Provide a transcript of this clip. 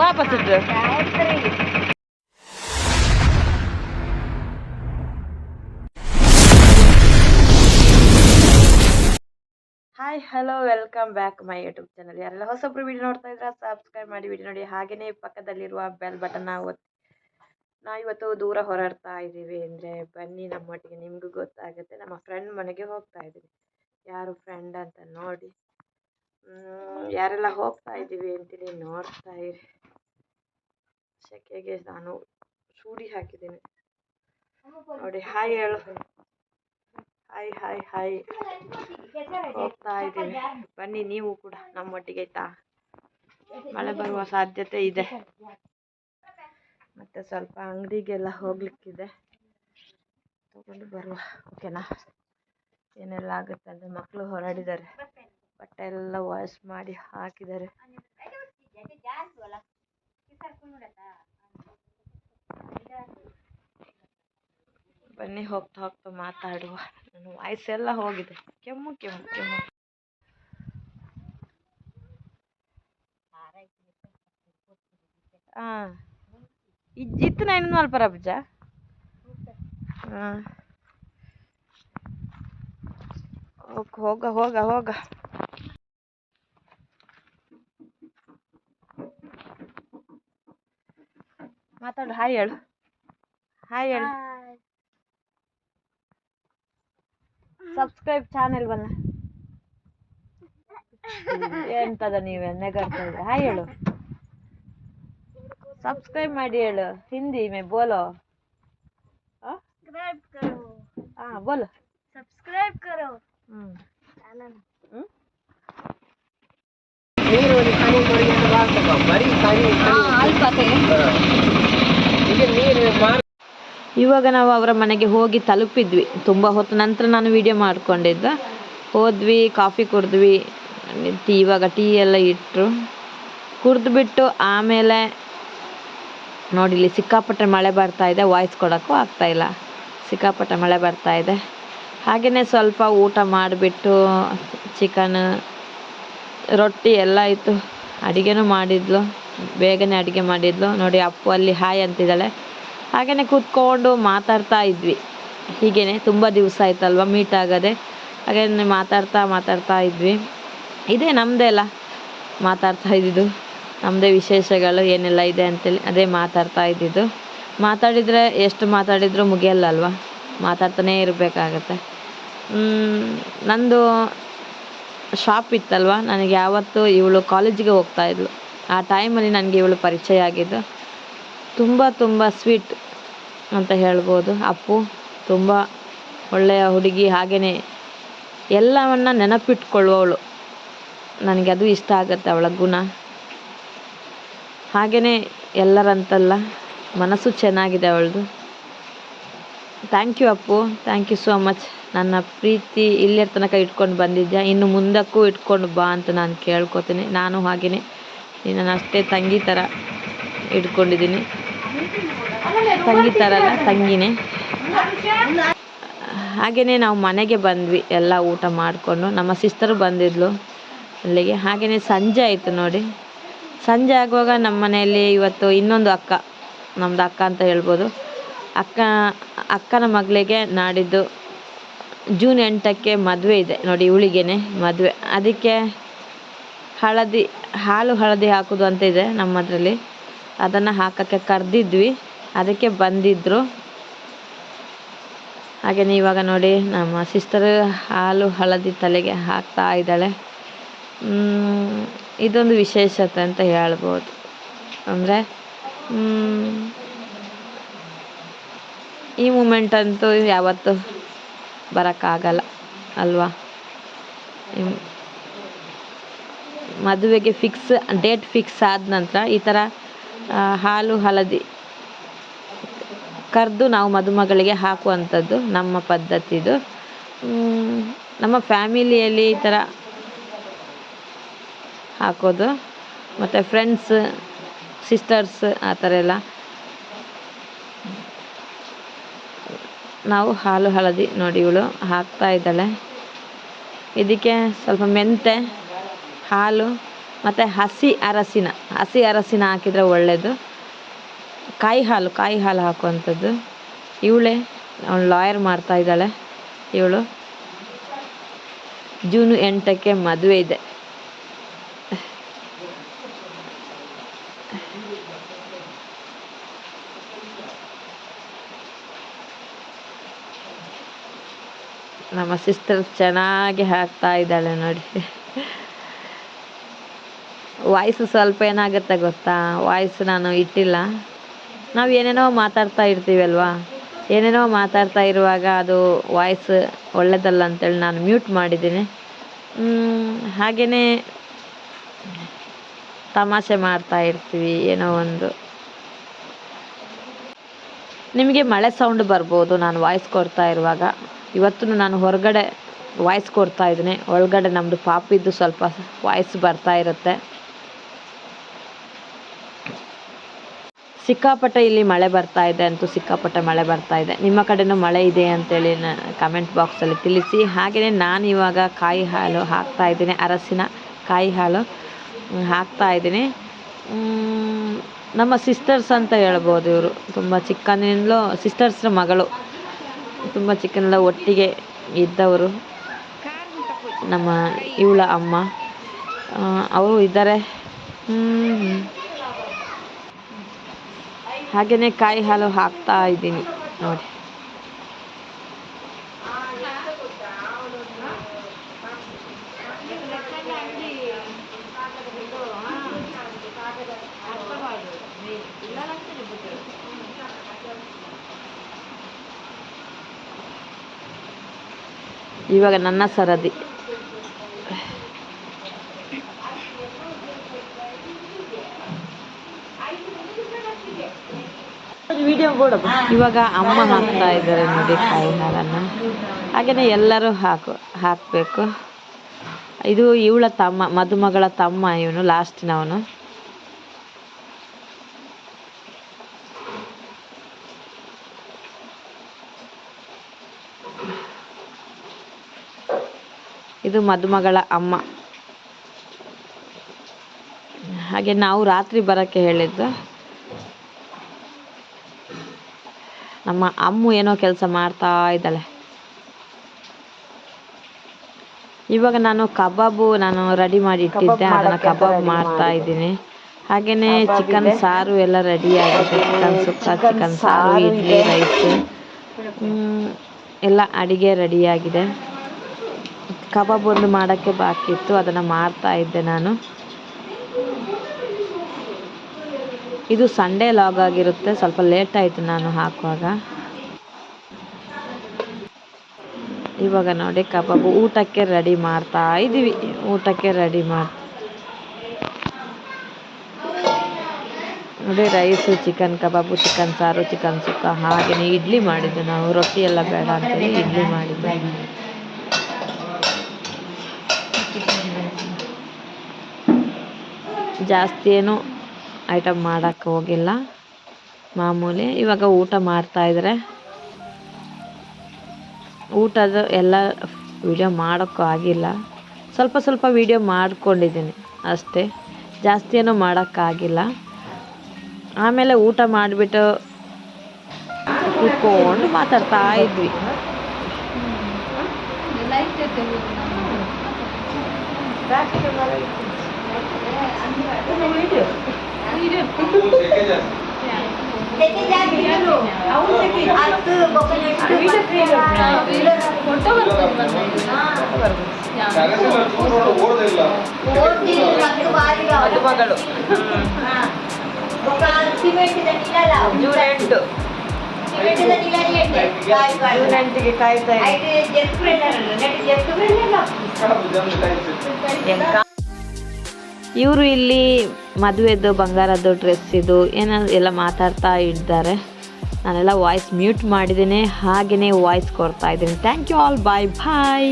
ವಾಪಸ್ ಇಟ್ಟು hi hello welcome back my YouTube channel ಯಾರೆಲ್ಲ ಹೊಸಬ್ರು ವಿಡಿಯೋ ನೋಡ್ತಾ ಇದ್ರೆ ಸಬ್ಸ್ಕ್ರೈಬ್ ಮಾಡಿ ವಿಡಿಯೋ ನೋಡಿ. ಹಾಗೆಯೇ ಪಕ್ಕದಲ್ಲಿರುವ ಬೆಲ್ ಬಟನ್ ಒತ್ತಿ ನಾವು ಇವತ್ತು ದೂರ ಹೊರಡ್ತಾ ಇದ್ದೀವಿ ಅಂದರೆ ಬನ್ನಿ ನಮ್ಮೊಟ್ಟಿಗೆ. ನಿಮಗೂ ಗೊತ್ತಾಗುತ್ತೆ. ನಮ್ಮ ಫ್ರೆಂಡ್ ಮನೆಗೆ ಹೋಗ್ತಾ ಇದ್ದೀವಿ. ಯಾರು ಫ್ರೆಂಡ್ ಅಂತ ನೋಡಿ. ಯಾರೆಲ್ಲ ಹೋಗ್ತಾ ಇದ್ದೀವಿ ಅಂತೇಳಿ ನೋಡ್ತಾ ಇರಿ. ಸೆಕೆಗೆ ನಾನು ಸೂಡಿ ಹಾಕಿದ್ದೀನಿ. ನೋಡಿ ಹಾಯ್ ಹೇಳು. Hi hi hi. ಹೋಗ್ತಾ ಇದ್ದೀನಿ. ಬನ್ನಿ ನೀವು ಕೂಡ ನಮ್ಮೊಟ್ಟಿಗೆ ಆಯ್ತಾ? ಮಳೆ ಬರುವ ಸಾಧ್ಯತೆ ಇದೆ. ಮತ್ತೆ ಸ್ವಲ್ಪ ಅಂಗಡಿಗೆಲ್ಲ ಹೋಗ್ಲಿಕ್ಕಿದೆ. ತಗೊಂಡು ಬರುವ. ಓಕೆನಾ? ಏನೆಲ್ಲ ಆಗುತ್ತೆ ಅಂದರೆ ಮಕ್ಕಳು ಹೊರಡಿದ್ದಾರೆ. ಬಟ್ಟೆ ಎಲ್ಲ ವಾಶ್ ಮಾಡಿ ಹಾಕಿದ್ದಾರೆ. ಬನ್ನಿ ಹೋಗ್ತಾ ಹೋಗ್ತಾ ಮಾತಾಡುವ. ನನ್ನ ವಾಯ್ಸ್ ಎಲ್ಲ ಹೋಗಿದೆ. ಕೆಮ್ಮು ಕೆಮ್ಮು ಕೆಮ್ಮು. ಹಾಂ ಇತ್ತು ನಾನು ಮಲ್ಪರ ಬುಜ್ಜ ಹಾಂ ಹೋಗ ಹೋಗ ಹೋಗ. ಮಾತಾಡು, ಹಾಯ್ ಹೇಳು. ಹಾಯ್ ಹೇಳು. ಸಬ್ಸ್ಕ್ರೈಬ್ ಚಾನೆಲ್ ಬಲ್ಲ ಎಂತದ ನೀವೆಲ್ಲ ನೆಗಡ್ತಾ ಇದ್ರೆ ಹಾಯ್ ಹೇಳು ಸಬ್ಸ್ಕ್ರೈಬ್ ಮಾಡಿ ಹೇಳು ಹಿಂದಿ ಮೇ ಬೋಲೋ ಹಾ ಬೋಲೋ ಸಬ್ಸ್ಕ್ರೈಬ್ ಕರೋ ಹ್ಮ್ ನೀರು ಖಾನಿ ಮಾಡಿ ಬರೀ ಖಾನಿ ಅಲ್ಪತೆ ಈಗ ನೀರು ಇವಾಗ ನಾವು ಅವರ ಮನೆಗೆ ಹೋಗಿ ತಲುಪಿದ್ವಿ. ತುಂಬ ಹೊತ್ತು ನಂತರ ನಾನು ವಿಡಿಯೋ ಮಾಡ್ಕೊಂಡಿದ್ದೆ. ಹೋದ್ವಿ ಕಾಫಿ ಕುಡಿದ್ವಿ. ಟೀ ಇವಾಗ ಟೀ ಎಲ್ಲ ಇಟ್ಟರು ಕುಡಿದ್ಬಿಟ್ಟು ಆಮೇಲೆ ನೋಡಿ ಇಲ್ಲಿ ಸಿಕ್ಕಾಪಟ್ಟೆ ಮಳೆ ಬರ್ತಾ ಇದೆ. ವಾಯ್ಸ್ ಕೊಡೋಕ್ಕೂ ಆಗ್ತಾಯಿಲ್ಲ ಸಿಕ್ಕಾಪಟ್ಟೆ ಮಳೆ ಬರ್ತಾ ಇದೆ. ಹಾಗೆಯೇ ಸ್ವಲ್ಪ ಊಟ ಮಾಡಿಬಿಟ್ಟು ಚಿಕನ್ ರೊಟ್ಟಿ ಎಲ್ಲ ಇತ್ತು ಅಡುಗೆನೂ ಮಾಡಿದ್ಲು. ಬೇಗನೆ ಅಡುಗೆ ಮಾಡಿದ್ಲು. ನೋಡಿ ಅಪ್ಪು ಅಲ್ಲಿ ಹಾಯ್ ಅಂತಿದ್ದಾಳೆ. ಹಾಗೆಯೇ ಕೂತ್ಕೊಂಡು ಮಾತಾಡ್ತಾ ಇದ್ವಿ. ಹೀಗೇನೆ ತುಂಬ ದಿವಸ ಆಯ್ತಲ್ವ ಮೀಟ್ ಆಗದೆ. ಹಾಗೇನೆ ಮಾತಾಡ್ತಾ ಮಾತಾಡ್ತಾ ಇದ್ವಿ. ಇದೇ ನಮ್ಮದೇ ಅಲ್ಲ ಮಾತಾಡ್ತಾ ಇದ್ದಿದ್ದು. ನಮ್ಮದೇ ವಿಶೇಷಗಳು ಏನೆಲ್ಲ ಇದೆ ಅಂತೇಳಿ ಅದೇ ಮಾತಾಡ್ತಾ ಇದ್ದಿದ್ದು. ಮಾತಾಡಿದರೆ ಎಷ್ಟು ಮಾತಾಡಿದರೂ ಮುಗಿಯಲ್ಲ ಅಲ್ವಾ ಮಾತಾಡ್ತಾನೇ ಇರಬೇಕಾಗತ್ತೆ. ನಂದು ಶಾಪ್ ಇತ್ತಲ್ವ? ನನಗೆ ಯಾವತ್ತು ಇವಳು ಕಾಲೇಜಿಗೆ ಹೋಗ್ತಾ ಇದ್ಲು. ಆ ಟೈಮಲ್ಲಿ ನನಗೆ ಇವಳು ಪರಿಚಯ ಆಗಿದ್ದು. ತುಂಬ ತುಂಬ ಸ್ವೀಟ್ ಅಂತ ಹೇಳ್ಬೋದು. ಅಪ್ಪು ತುಂಬ ಒಳ್ಳೆಯ ಹುಡುಗಿ ಹಾಗೆಯೇ ಎಲ್ಲವನ್ನು ನೆನಪಿಟ್ಕೊಳ್ಳುವವಳು. ನನಗೆ ಅದು ಇಷ್ಟ ಆಗುತ್ತೆ ಅವಳ ಗುಣ. ಹಾಗೆಯೇ ಎಲ್ಲರಂತಲ್ಲ, ಮನಸ್ಸು ಚೆನ್ನಾಗಿದೆ ಅವಳದು. Thank you Appu thank you so much ನನ್ನ ಪ್ರೀತಿ ಇಲ್ಲಿಯ ತನಕ ಇಟ್ಕೊಂಡು ಬಂದಿದ್ದೆ ಇನ್ನು ಮುಂದಕ್ಕೂ ಇಟ್ಕೊಂಡು ಬಾ ಅಂತ ನಾನು ಕೇಳ್ಕೊತೀನಿ. ನಾನು ಹಾಗೆಯೇ ನಿನ್ನನ್ನು ಅಷ್ಟೇ ತಂಗಿ ಥರ ಇಟ್ಕೊಂಡಿದ್ದೀನಿ. ತಂಗಿ ಥರ ಅಲ್ಲ ತಂಗಿನೇ. ಹಾಗೆಯೇ ನಾವು ಮನೆಗೆ ಬಂದ್ವಿ, ಎಲ್ಲ ಊಟ ಮಾಡಿಕೊಂಡು. ನಮ್ಮ ಸಿಸ್ಟರ್ ಬಂದಿದ್ಲು ಅಲ್ಲಿಗೆ. ಹಾಗೆಯೇ ಸಂಜೆ ಆಯಿತು ನೋಡಿ. ಸಂಜೆ ಆಗುವಾಗ ನಮ್ಮ ಮನೆಯಲ್ಲಿ ಇವತ್ತು ಇನ್ನೊಂದು ಅಕ್ಕ ನಮ್ಮದು ಅಕ್ಕ ಅಂತ ಹೇಳ್ಬೋದು. ಅಕ್ಕ, ಅಕ್ಕನ ಮಗಳಿಗೆ ನಾಡಿದ್ದು ಜೂನ್ ಎಂಟಕ್ಕೆ ಮದುವೆ ಇದೆ. ನೋಡಿ, ಇವಳಿಗೇನೆ ಮದುವೆ. ಅದಕ್ಕೆ ಹಳದಿ, ಹಾಲು ಹಳದಿ ಹಾಕೋದು ಅಂತ ಇದೆ ನಮ್ಮದರಲ್ಲಿ. ಅದನ್ನು ಹಾಕೋಕ್ಕೆ ಕರೆದಿದ್ವಿ. ಅದಕ್ಕೆ ಬಂದಿದ್ದರು ಹಾಗೆಯೇ ಇವಾಗ ನೋಡಿ ನಮ್ಮ ಸಿಸ್ಟರ್ ಹಾಲು ಹಳದಿ ತಲೆಗೆ ಹಾಕ್ತಾ ಇದ್ದಾಳೆ. ಇದೊಂದು ವಿಶೇಷತೆ ಅಂತ ಹೇಳ್ಬೋದು. ಅಂದರೆ ಈ ಮೂಮೆಂಟ್ ಅಂತೂ ಯಾವತ್ತೂ ಬರೋಕ್ಕಾಗಲ್ಲ, ಅಲ್ವಾ? ಮದುವೆಗೆ ಫಿಕ್ಸ್ ಡೇಟ್ ಫಿಕ್ಸ್ ಆದ ನಂತರ ಈ ಥರ ಹಾಲು ಹಳದಿ ಕರೆದು ನಾವು ಮದುಮಗಳಿಗೆ ಹಾಕುವಂಥದ್ದು ನಮ್ಮ ಪದ್ಧತಿದು. ಇದು ನಮ್ಮ ಫ್ಯಾಮಿಲಿಯಲ್ಲಿ ಈ ಥರ ಹಾಕೋದು. ಮತ್ತು ಫ್ರೆಂಡ್ಸ್ ಸಿಸ್ಟರ್ಸ್ ಆ ಥರ ಎಲ್ಲ. ನಾವು ಹಾಲು ಹಳದಿ ನೋಡಿ ಇವಳು ಹಾಕ್ತಾ ಇದ್ದಾಳೆ. ಇದಕ್ಕೆ ಸ್ವಲ್ಪ ಮೆಂತೆ, ಹಾಲು, ಮತ್ತು ಹಸಿ ಅರಸಿನ ಹಸಿ ಅರಸಿನ ಹಾಕಿದರೆ ಒಳ್ಳೆಯದು ಕಾಯಿ ಹಾಲು ಕಾಯಿ ಹಾಲು ಹಾಕುವಂಥದ್ದು. ಇವಳೇ ಅವಳು ಲಾಯರ್ ಮಾಡ್ತಾ ಇದ್ದಾಳೆ, ಇವಳು. ಜೂನ್ ಎಂಟಕ್ಕೆ ಮದುವೆ ಇದೆ. ನಮ್ಮ ಸಿಸ್ಟರ್ ಚೆನ್ನಾಗಿ ಹಾಕ್ತಾ ಇದ್ದಾಳೆ ನೋಡಿ. ವಾಯ್ಸ್ ಸ್ವಲ್ಪ ಏನಾಗುತ್ತೆ ಗೊತ್ತಾ? ವಾಯ್ಸ್ ನಾನು ಇಟ್ಟಿಲ್ಲ. ನಾವು ಏನೇನೋ ಮಾತಾಡ್ತಾ ಇರ್ತೀವಲ್ವಾ? ಏನೇನೋ ಮಾತಾಡ್ತಾ ಇರುವಾಗ ಅದು ವಾಯ್ಸ್ ಒಳ್ಳೆಯದಲ್ಲ ಅಂತೇಳಿ ನಾನು ಮ್ಯೂಟ್ ಮಾಡಿದ್ದೀನಿ. ಹಾಗೆಯೇ ತಮಾಷೆ ಮಾಡ್ತಾ ಇರ್ತೀವಿ, ಏನೋ ಒಂದು. ನಿಮಗೆ ಮಳೆ ಸೌಂಡ್ ಬರ್ಬೋದು ನಾನು ವಾಯ್ಸ್ ಕೊಡ್ತಾ ಇರುವಾಗ. ಇವತ್ತು ನಾನು ಹೊರಗಡೆ ವಾಯ್ಸ್ ಕೊಡ್ತಾ ಇದ್ದೀನಿ. ಒಳಗಡೆ ನಮ್ಮದು ಪಾಪಿದ್ದು ಸ್ವಲ್ಪ ವಾಯ್ಸ್ ಬರ್ತಾ ಇರುತ್ತೆ. ಸಿಕ್ಕಾಪಟ್ಟೆ ಇಲ್ಲಿ ಮಳೆ ಬರ್ತಾ ಇದೆ ಅಂತೂ ಸಿಕ್ಕಾಪಟ್ಟೆ ಮಳೆ ಬರ್ತಾ ಇದೆ. ನಿಮ್ಮ ಕಡೆನೂ ಮಳೆ ಇದೆ ಅಂತೇಳಿ ಕಮೆಂಟ್ ಬಾಕ್ಸಲ್ಲಿ ತಿಳಿಸಿ. ಹಾಗೆಯೇ ನಾನು ಇವಾಗ ಕಾಯಿ ಹಾಲು ಹಾಕ್ತಾ ಇದ್ದೀನಿ, ಅರಸಿನ ಕಾಯಿ ಹಾಲು ಹಾಕ್ತಾ ಇದ್ದೀನಿ. ನಮ್ಮ ಸಿಸ್ಟರ್ಸ್ ಅಂತ ಹೇಳ್ಬೋದು ಇವರು. ತುಂಬ ಚಿಕ್ಕಂದಿನಿಂದಲೂ ಸಿಸ್ಟರ್ಸ್ರ ಮಗಳು. ತುಂಬ ಚಿಕ್ಕನಿಂದ ಒಟ್ಟಿಗೆ ಇದ್ದವರು. ನಮ್ಮ ಇವಳ ಅಮ್ಮ. ಅವರು ಇದ್ದಾರೆ. ಹಾಗೆಯೇ ಕಾಯಿ ಹಾಲು ಹಾಕ್ತಾ ಇದ್ದೀನಿ ನೋಡಿ. ಇವಾಗ ನನ್ನ ಸರದಿ. ಇವಾಗ ಅಮ್ಮ ಹಾಕ್ತಾ ಇದ್ದಾರೆ ನೋಡಿ ಕಾಯಿ ಹಾಲನ್ನು ಹಾಗೆಯೇ ಎಲ್ಲರೂ ಹಾಕು, ಹಾಕ್ಬೇಕು. ಇದು ಇವಳ ತಮ್ಮ, ಮದುಮಗಳ ತಮ್ಮ ಇವನು ಲಾಸ್ಟಿನವನು ಇದು ಮದುಮಗಳ ಅಮ್ಮ. ಹಾಗೆ ನಾವು ರಾತ್ರಿ ಬರೋಕ್ಕೆ ಹೇಳಿದ್ದು. ನಮ್ಮ ಅಮ್ಮು ಏನೋ ಕೆಲಸ ಮಾಡ್ತಾ ಇದ್ದಾಳೆ. ಇವಾಗ ನಾನು ಕಬಾಬು ನಾನು ರೆಡಿ ಮಾಡಿ ಇಟ್ಟಿದ್ದೆ ಅದನ್ನು ಕಬಾಬ್ ಮಾಡ್ತಾ ಇದ್ದೀನಿ. ಹಾಗೇನೆ ಚಿಕನ್ ಸಾರು ಎಲ್ಲ ರೆಡಿ ಆಗಿದೆ. ಚಿಕನ್ ಸುಕ್ಕ ಚಿಕನ್ ಸಾರು ಇಡ್ಲಿ ರೈಸ್. ಎಲ್ಲ ಅಡಿಗೆ ರೆಡಿಯಾಗಿದೆ ಕಬಾಬ್ ಒಂದು ಮಾಡೋಕ್ಕೆ ಬಾಕಿ ಇತ್ತು ಅದನ್ನು ಮಾಡ್ತಾ ಇದ್ದೆ ನಾನು. ಇದು ಸಂಡೇ ಲಾಗ್ ಆಗಿರುತ್ತೆ. ಸ್ವಲ್ಪ ಲೇಟ್ ಆಯಿತು ನಾನು ಹಾಕುವಾಗ. ಇವಾಗ ನೋಡಿ ಕಬಾಬು ಊಟಕ್ಕೆ ರೆಡಿ ಮಾಡ್ತಾ ಇದ್ದೀವಿ. ಊಟಕ್ಕೆ ರೆಡಿ ಮಾಡಿ ನೋಡಿ ರೈಸು ಚಿಕನ್ ಕಬಾಬು ಚಿಕನ್ ಸಾರು ಚಿಕನ್ ಸುಕ್ಕ. ಹಾಗೆಯೇ ಇಡ್ಲಿ ಮಾಡಿದ್ದು ನಾವು. ರೊಟ್ಟಿ ಎಲ್ಲ ಬೇಡ ಅಂತೇಳಿ ಇಡ್ಲಿ ಮಾಡಿದ್ದು. ಜಾಸ್ತಿ ಏನು ಐಟಮ್ ಮಾಡೋಕ್ಕೆ ಹೋಗಿಲ್ಲ. ಮಾಮೂಲಿ ಇವಾಗ ಊಟ ಮಾಡ್ತಾ ಇದ್ದಾರೆ ಊಟದ ಎಲ್ಲ ವಿಡಿಯೋ ಮಾಡೋಕ್ಕೂ ಆಗಿಲ್ಲ. ಸ್ವಲ್ಪ ಸ್ವಲ್ಪ ವಿಡಿಯೋ ಮಾಡ್ಕೊಂಡಿದ್ದೀನಿ ಅಷ್ಟೇ. ಜಾಸ್ತಿ ಏನೂ ಮಾಡೋಕ್ಕಾಗಿಲ್ಲ ಆಮೇಲೆ ಊಟ ಮಾಡಿಬಿಟ್ಟು ಕೂತ್ಕೊಂಡು ಮಾತಾಡ್ತಾ ಇದ್ವಿ. ಮದುಮಗಳು ಜೂನ್ ಎಂಟು ಜೂನ್ ಎಂಟಿಗೆ ಕಾಯ್ತಾ ಇವರು ಇಲ್ಲಿ ಮದುವೆದು, ಬಂಗಾರದ್ದು ಡ್ರೆಸ್ ಇದು ಏನೋ ಎಲ್ಲ ಮಾತಾಡ್ತಾ ಇದ್ದಾರೆ. ನಾನೆಲ್ಲ ವಾಯ್ಸ್ ಮ್ಯೂಟ್ ಮಾಡಿದ್ದೀನಿ ಹಾಗೆಯೇ ವಾಯ್ಸ್ ಕೊಡ್ತಾ ಇದ್ದೀನಿ. Thank you all bye bye